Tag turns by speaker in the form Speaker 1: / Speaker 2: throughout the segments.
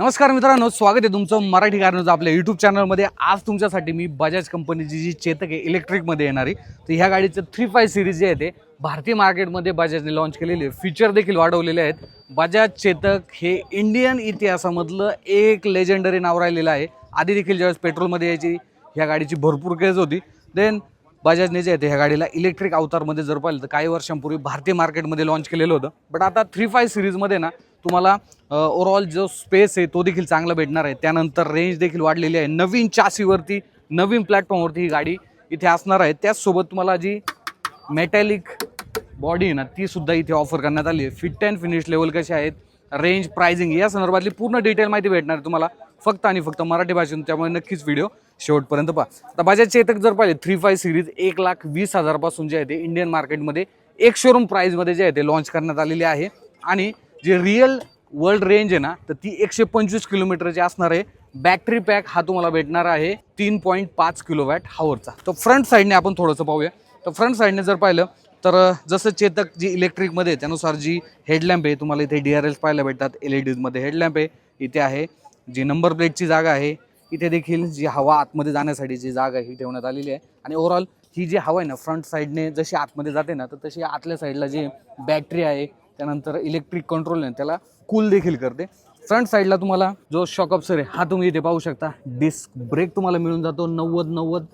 Speaker 1: नमस्कार मित्रांनो स्वागत आहे तुमचं मराठी कारणाचं आपल्या यूट्यूब चॅनलमध्ये आज तुमच्यासाठी मी बजाज कंपनीची जी चेतक आहे इलेक्ट्रिकमध्ये येणारी तर ह्या गाडीचं थ्री फाय सिरीज जे आहे ते भारतीय मार्केटमध्ये बजाजने लॉन्च केलेले फीचर देखील वाढवलेले आहेत. बजाज चेतक हे इंडियन इतिहासामधलं एक लेजेंडरी नाव राहिलेलं आहे. आधी देखील ज्यावेळेस पेट्रोलमध्ये यायची ह्या गाडीची भरपूर क्रेज होती. देन बजाजने जे आहे ते ह्या गाडीला इलेक्ट्रिक अवतारमध्ये जर पाहिलं तर काही वर्षांपूर्वी भारतीय मार्केटमध्ये लॉन्च केलेलं होतं. बट आता थ्री फाय सिरीजमध्ये ना तुम्हाला ओव्हरऑल जो स्पेस आहे तो देखील चांगला भेटणार आहे. त्यानंतर रेंज देखील वाढलेली आहे. नवीन चासीवरती नवीन प्लॅटफॉर्मवरती ही गाडी इथे असणार आहे. त्याचसोबत तुम्हाला जी मेटॅलिक बॉडी आहे ना ती सुद्धा इथे ऑफर करण्यात आली आहे. फिट अँड फिनिश लेवल कसे आहेत रेंज प्राइजिंग या संदर्भातली पूर्ण डिटेल माहिती भेटणार आहे तुम्हाला. फक्त आणि फक्त मराठी भाषेतून. त्यामुळे नक्कीच व्हिडिओ शेवटपर्यंत पहा. आता बजाज चेतक जर पाहिजे थ्री फाय सिरीज एक लाख वीस हजारपासून जे आहे ते इंडियन मार्केटमध्ये एक शोरूम प्राईजमध्ये जे आहे ते लॉन्च करण्यात आलेली आहे. आणि जे रिअल वर्ल्ड रेंज आहे ना तर ती एकशे पंचवीस किलोमीटरची असणार आहे. बॅटरी पॅक हा तुम्हाला भेटणार आहे तीन पॉईंट पाच किलो वॅट हावरचा तर फ्रंट साईडने आपण थोडंसं पाहूया. तर फ्रंट साईडने जर पाहिलं तर जसं चेतक जी इलेक्ट्रिकमध्ये आहे, त्यानुसार जी हेडलॅम्प आहे तुम्हाला इथे डी आर एल्स पाहायला भेटतात. एल ई डीजमध्ये हेडलॅम्प आहे इथे आहे. जी नंबर प्लेटची जागा आहे इथे देखील जी हवा आतमध्ये जाण्यासाठी जी जागा आहे ही ठेवण्यात आलेली आहे. आणि ओव्हरऑल ही जी हवा आहे ना फ्रंट साईडने जशी आतमध्ये जाते ना तर तशी आतल्या साईडला जी बॅटरी आहे त्यानंतर इलेक्ट्रिक कंट्रोल आहे त्याला कूल देखील करते. फ्रंट साईडला तुम्हाला जो शॉक ऑप्सर आहे हा तुम्ही इथे पाहू शकता. डिस्क ब्रेक तुम्हाला मिळून जातो. नव्वद नव्वद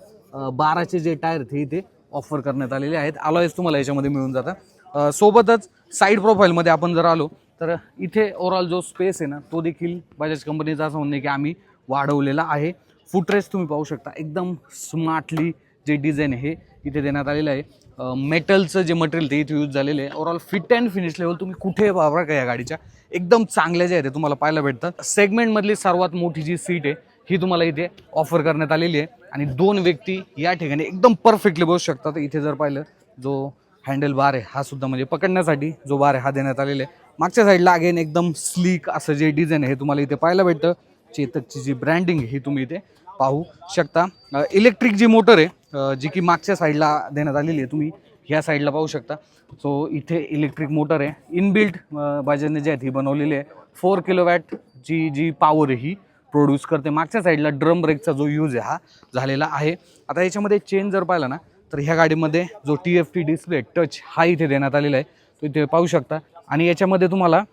Speaker 1: बाराचे जे टायर ते इथे ऑफर करण्यात आलेले आहेत. अलॉयस तुम्हाला याच्यामध्ये मिळून जातात. सोबतच साईड प्रोफाईलमध्ये आपण जर आलो तर इथे ओव्हरऑल जो स्पेस आहे ना तो देखील बजाज कंपनीचा असं म्हणणे की आम्ही वाढवलेला आहे. फुटरेस तुम्ही पाहू शकता. एकदम स्मार्टली जे डिझाईन आहे हे इथे देण्यात आलेलं आहे. मेटलचं जे मटेरियल ते इथे यूज झालेलं आहे. Overall fit and finish level तुम्ही कुठे वापरा का या गाडीच्या? एकदम चांगल्या जे आहेत ते तुम्हाला पाहायला भेटतात. सेगमेंटमधली सर्वात मोठी जी सीट आहे ही तुम्हाला इथे ऑफर करण्यात आलेली आहे. आणि दोन व्यक्ती या ठिकाणी एकदम परफेक्टली बसू शकतात. इथे जर पाहिलं जो हँडल बार आहे हा सुद्धा म्हणजे पकडण्यासाठी जो बार आहे हा देण्यात आलेला आहे. मागच्या साईडला अगेन एकदम स्लीक असं जे डिझाईन आहे हे तुम्हाला इथे पाहायला भेटतं. चेतकची जी ब्रँडिंग ही तुम्ही इथे पाहू शकता. इलेक्ट्रिक जी मोटर आहे जी की मागच्या साईडला देण्यात आलेली आहे तुम्ही ह्या साईडला पाहू शकता. सो इथे इलेक्ट्रिक मोटर आहे. इनबिल्ट बाजारने जी आहे ही बनवलेली आहे. फोर किलोवॅट जी जी पॉवर ही प्रोड्यूस करते. मागच्या साईडला ड्रम ब्रेकचा जो यूज आहे हा झालेला आहे. आता याच्यामध्ये चेंज जर पाहिला ना तर ह्या गाडीमध्ये जो T F T display touch हा इथे देण्यात आलेला आहे. तो इथे पाहू शकता. आणि याच्यामध्ये तुम्हाला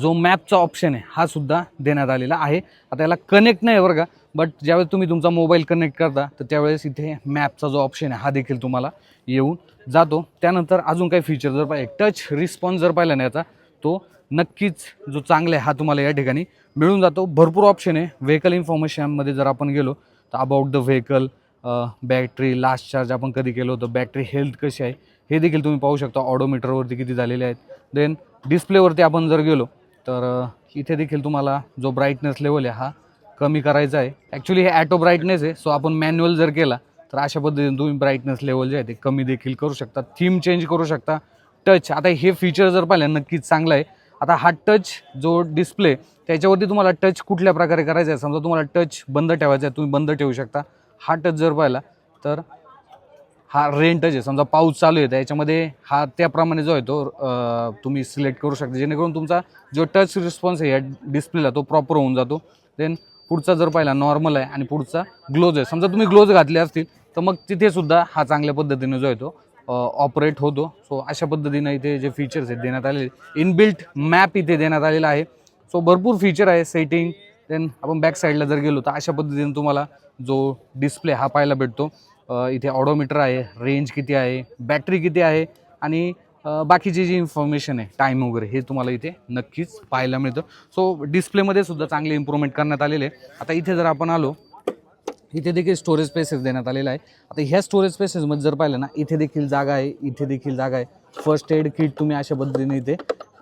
Speaker 1: जो मॅपचा ऑप्शन आहे हा सुद्धा देण्यात आलेला आहे. आता याला कनेक्ट नाही आहे बरं का. बट ज्यावेळेस तुम्ही तुमचा मोबाईल कनेक्ट करता तर त्यावेळेस इथे मॅपचा जो ऑप्शन आहे हा देखील तुम्हाला येऊन जातो. त्यानंतर अजून काही फीचर जर पाहिजे टच रिस्पॉन्स जर पाहिला ना याचा तो नक्कीच जो चांगला आहे हा तुम्हाला या ठिकाणी मिळून जातो. भरपूर ऑप्शन आहे. व्हेकल इन्फॉर्मेशनमध्ये जर आपण गेलो तर about the vehicle battery last charge आपण कधी केलं होतं बॅटरी हेल्थ कशी आहे हे देखील तुम्ही पाहू शकता. ऑडोमीटरवरती किती झालेले आहेत. देन डिस्प्लेवरती आपण जर गेलो तर इथे देखील तुम्हाला जो ब्राईटनेस लेवल आहे हा कमी करायचं आहे. ॲक्च्युली हे ॲटो ब्राईटनेस आहे. सो आपण मॅन्युअल जर केला तर अशा पद्धतीने तुम्ही ब्राईटनेस लेवल जे आहे ते कमी देखील करू शकता. थीम चेंज करू शकता. टच आता हे फीचर जर पाहिलं नक्कीच चांगलं आहे. आता हा टच जो डिस्प्ले त्याच्यावरती तुम्हाला टच कुठल्या प्रकारे करायचा आहे? समजा तुम्हाला टच बंद ठेवायचा आहे तुम्ही बंद ठेवू शकता. हा टच जर पाहिला तर हा रेन टच आहे. समजा पाऊस चालू आहे त्याच्यामध्ये हा त्याप्रमाणे जो आहे तो तुम्ही सिलेक्ट करू शकता. जेणेकरून तुमचा जो टच रिस्पॉन्स आहे या डिस्प्लेला तो प्रॉपर होऊन जातो. देन पुढचा जर पाहिला नॉर्मल आहे आणि पुढचा ग्लोज आहे. समजा तुम्ही ग्लोज घातले असतील तर मग तिथे सुद्धा हा चांगल्या पद्धतीने जो आहे तो ऑपरेट होतो. सो अशा पद्धतीने इथे जे फीचर्स आहेत देण्यात आलेले इनबिल्ट मॅप इथे देण्यात आलेला आहे. सो भरपूर फीचर आहे सेटिंग देन आपण बॅक साईडला जर गेलो तर अशा पद्धतीने तुम्हाला जो डिस्प्ले हा पाहायला भेटतो. इथे ऑडोमीटर आहे रेंज किती आहे बॅटरी किती आहे आणि बाकीची जी इन्फॉर्मेशन आहे टाईम वगैरे हे तुम्हाला इथे नक्कीच पाहायला मिळतं. सो डिस्प्लेमध्ये सुद्धा चांगले इम्प्रूव्हमेंट करण्यात आलेले आहे. आता इथे जर आपण आलो इथे देखील स्टोरेज स्पेसेस देण्यात आलेला आहे. आता ह्या स्टोरेज स्पेसेसमध्ये जर पाहिलं ना इथे देखील जागा आहे इथे देखील जागा आहे. फर्स्ट एड किट तुम्ही अशा पद्धतीने इथे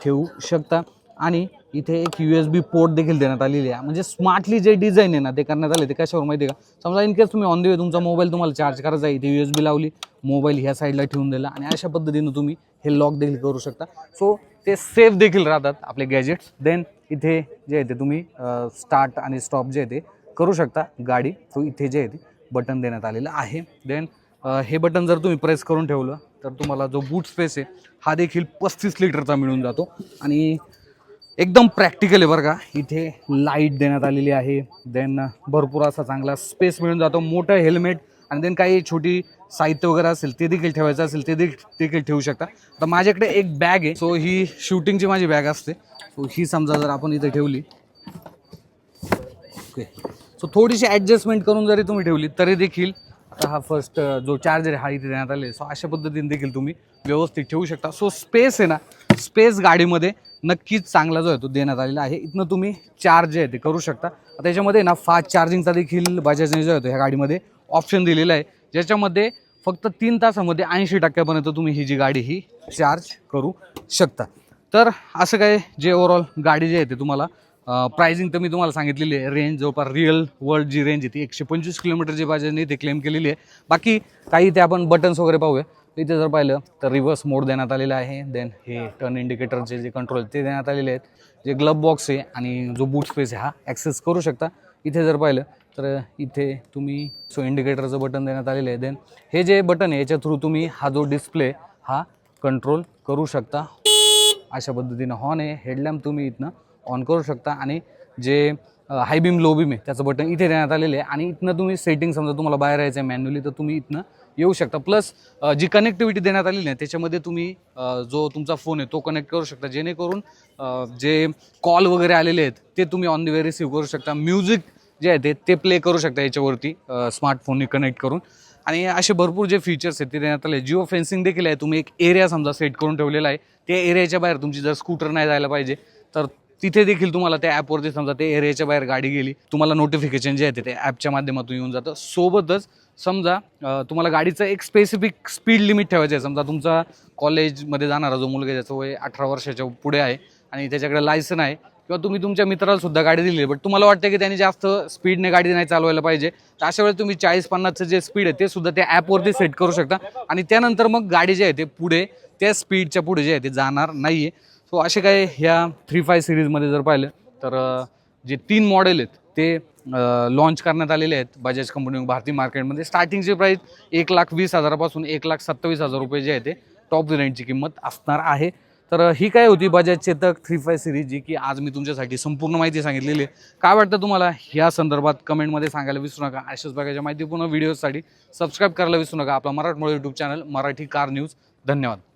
Speaker 1: ठेवू शकता. आणि इथे एक यू एस बी पोर्ट देखील देण्यात आलेली आहे. म्हणजे स्मार्टली जे डिझाईन आहे ना ते करण्यात आले. ते कशावर माहिती आहे का? समजा इन केस तुम्ही ऑन द वे तुमचा मोबाईल तुम्हाला चार्ज करायचा इथे यू एस बी लावली मोबाईल ह्या साईडला ठेवून दिला आणि अशा पद्धतीनं तुम्ही हे लॉक देखील करू शकता. सो ते सेफ देखील राहतात आपले गॅजेट्स देन इथे जे आहे ते तुम्ही स्टार्ट आणि स्टॉप जे आहे ते करू शकता. गाडी सो इथे जे आहे ते बटन देण्यात आलेलं आहे. देन हे बटन जर तुम्ही प्रेस करून ठेवलं तर तुम्हाला जो बूट स्पेस आहे हा देखील पस्तीस लिटरचा मिळून जातो. आणि एकदम प्रॅक्टिकल आहे बरं का. इथे लाइट देण्यात आलेली आहे. देन भरपूर असा चांगला स्पेस मिळून जातो. मोठं हेल्मेट आणि देन काही छोटी साहित्य वगैरे असेल ते देखील ठेवायचं असेल ते देखील देखील ठेवू शकता. तर माझ्याकडे एक बॅग आहे. सो ही शूटिंगची माझी बॅग असते. सो ही समजा जर आपण इथे ठेवली. ओके सो थोडीशी ॲडजस्टमेंट करून जरी तुम्ही ठेवली तरी देखील हा फर्स्ट जो चार्जर आहे हा इथे देण्यात आले सो अशा पद्धतीने देखील तुम्ही व्यवस्थित ठेवू शकता. सो स्पेस आहे ना स्पेस गाडीमध्ये नक्कीच चांगला जो आहे तो देण्यात आलेला आहे. इथनं तुम्ही चार्ज जे आहे ते करू शकता. आता त्याच्यामध्ये ना फास्ट चार्जिंगचा देखील बजाजने जो आहे तो ह्या गाडीमध्ये ऑप्शन दिलेला आहे. ज्याच्यामध्ये फक्त तीन तासामध्ये ऐंशी टक्क्यापर्यंत तुम्ही ही जी गाडी ही चार्ज करू शकता. तर असं काय जे ओवरऑल गाडी जी आहे ते तुम्हाला प्राइसिंग तर मी तुम्हाला सांगितलेली आहे. रेंज जवळपास रिअल वर्ल्ड जी रेंज आहे ती एकशे पंचवीस किलोमीटरची बाजाने इथे क्लेम केलेली आहे. बाकी काही ते आपण बटन्स वगैरे पाहूया. इथे जर पाहिलं तर रिव्हर्स मोड देण्यात आलेला आहे. देन हे टर्न इंडिकेटरचे जे कंट्रोल ते देण्यात आलेले आहेत. जे ग्लब बॉक्स आहे आणि जो बूट स्पेस आहे हा ॲक्सेस करू शकता. इथे जर पाहिलं तर इथे तुम्ही सो इंडिकेटरचं बटन देण्यात आलेलं आहे. देन हे जे बटन आहे याच्या थ्रू तुम्ही हा जो डिस्प्ले हा कंट्रोल करू शकता. अशा पद्धतीनं हॉर्न आहे. हेडलॅम्प तुम्ही इथनं ऑन करू शकता आणि जे हाय बीम लो बीम आहे त्याचं बटन इथे देण्यात आलेलं आहे आणि इथनं तुम्ही सेटिंग समजा तुम्हाला बाहेर यायचं आहे मॅन्युअली तर तुम्ही इथनं येऊ शकता. प्लस जी कनेक्टिव्हिटी देण्यात आलेली आहे त्याच्यामध्ये तुम्ही जो तुमचा फोन आहे तो कनेक्ट करू शकता. जेणेकरून जे कॉल वगैरे आलेले आहेत ते तुम्ही ऑन द वे रिसिव्ह करू शकता. म्युझिक जे आहे ते ते प्ले करू शकता याच्यावरती स्मार्टफोनने कनेक्ट करून. आणि असे भरपूर जे फीचर्स आहेत ते देण्यात आले जिओ फेन्सिंग देखील आहे. तुम्ही एक एरिया समजा सेट करून ठेवलेला आहे. त्या एरियाच्या बाहेर तुमची जर स्कूटर नाही जायला पाहिजे तर तिथे देखील तुम्हाला त्या ॲपवरती समजा ते एरियाच्या बाहेर गाडी गेली तुम्हाला नोटिफिकेशन जे आहे ते- ॲपच्या माध्यमातून येऊन जातं. सोबतच समजा तुम्हाला गाडीचं एक स्पेसिफिक स्पीड लिमिट ठेवायचं आहे. समजा तुमचा कॉलेजमध्ये जाणारा जो मुलगा ज्याचं वय अठरा वर्षाच्या पुढे आहे आणि त्याच्याकडे लायसन आहे किंवा तुम्ही तुमच्या मित्राला सुद्धा गाडी दिली आहे बट तुम्हाला वाटतं की त्यांनी जास्त स्पीडने गाडी नाही चालवायला पाहिजे तर अशा वेळेस तुम्ही चाळीस पन्नासचं जे स्पीड आहे ते सुद्धा त्या ॲपवरती सेट करू शकता. आणि त्यानंतर मग गाडी जे आहे ते पुढे त्या स्पीडच्या पुढे जे आहे ते जाणार नाही आहे सो असे काय ह्या थ्री फाय सिरीजमध्ये जर पाहिलं तर जे तीन मॉडेल आहेत ते लॉन्च करण्यात आलेले आहेत बजाज कंपनी भारतीय मार्केटमध्ये स्टार्टिंगची प्राईस एक लाख वीस हजारापासून एक लाख सत्तावीस हजार रुपये जे आहे ते टॉप रेंटची किंमत असणार आहे. तर ही काय होती Bajaj Chetak three five series जी की आज मी तुमच्यासाठी संपूर्ण माहिती सांगितलेली आहे. काय वाटतं तुम्हाला? ह्या संदर्भात कमेंटमध्ये सांगायला विसरू नका. अशाच प्रकारच्या माहितीपूर्ण व्हिडिओसाठी सबस्क्राईब करायला विसरू नका. आपला मराठमोळ YouTube channel Marathi car news धन्यवाद.